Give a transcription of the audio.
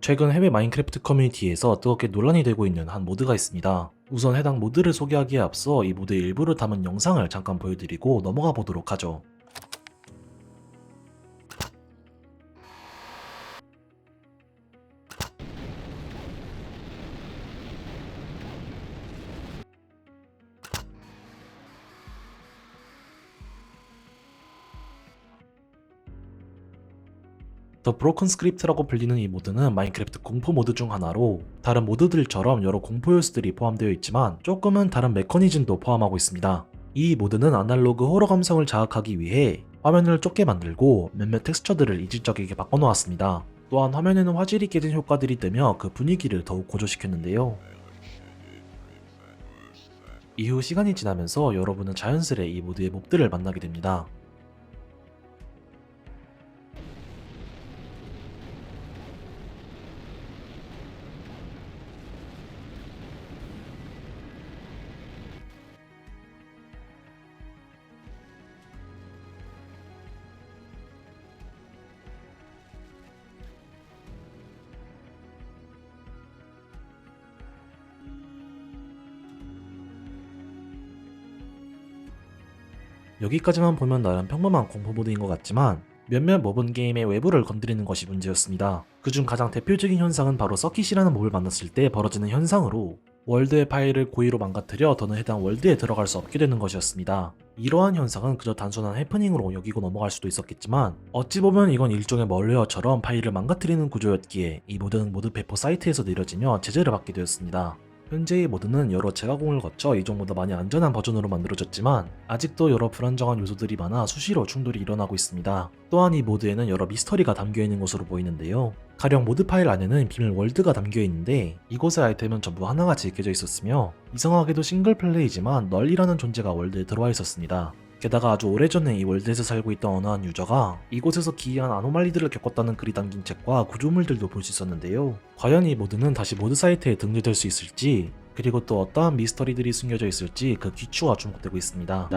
최근 해외 마인크래프트 커뮤니티에서 뜨겁게 논란이 되고 있는 한 모드가 있습니다. 우선 해당 모드를 소개하기에 앞서 이 모드의 일부를 담은 영상을 잠깐 보여드리고 넘어가 보도록 하죠. 더 브로큰 스크립트라고 불리는 이 모드는 마인크래프트 공포 모드 중 하나로 다른 모드들처럼 여러 공포 요소들이 포함되어 있지만 조금은 다른 메커니즘도 포함하고 있습니다. 이 모드는 아날로그 호러 감성을 자극하기 위해 화면을 좁게 만들고 몇몇 텍스처들을 이질적이게 바꿔놓았습니다. 또한 화면에는 화질이 깨진 효과들이 뜨며 그 분위기를 더욱 고조시켰는데요. 이후 시간이 지나면서 여러분은 자연스레 이 모드의 몹들을 만나게 됩니다. 여기까지만 보면 나름 평범한 공포 모드인 것 같지만 몇몇 몹은 게임의 외부를 건드리는 것이 문제였습니다. 그중 가장 대표적인 현상은 바로 서킷이라는 몹을 만났을 때 벌어지는 현상으로 월드의 파일을 고의로 망가뜨려 더는 해당 월드에 들어갈 수 없게 되는 것이었습니다. 이러한 현상은 그저 단순한 해프닝으로 여기고 넘어갈 수도 있었겠지만 어찌 보면 이건 일종의 멀웨어처럼 파일을 망가뜨리는 구조였기에 이 모드는 모드 배포 사이트에서 내려지며 제재를 받게 되었습니다. 현재 이 모드는 여러 재가공을 거쳐 이전보다 많이 안전한 버전으로 만들어졌지만 아직도 여러 불안정한 요소들이 많아 수시로 충돌이 일어나고 있습니다. 또한 이 모드에는 여러 미스터리가 담겨 있는 것으로 보이는데요. 가령 모드 파일 안에는 비밀 월드가 담겨 있는데 이곳의 아이템은 전부 하나같이 깨져 있었으며 이상하게도 싱글 플레이지만 널이라는 존재가 월드에 들어와 있었습니다. 게다가 아주 오래전에 이 월드에서 살고 있던 어느 한 유저가 이곳에서 기이한 아노말리들을 겪었다는 글이 담긴 책과 구조물들도 볼 수 있었는데요. 과연 이 모드는 다시 모드 사이트에 등재될 수 있을지 그리고 또 어떠한 미스터리들이 숨겨져 있을지 그 귀추가 주목되고 있습니다.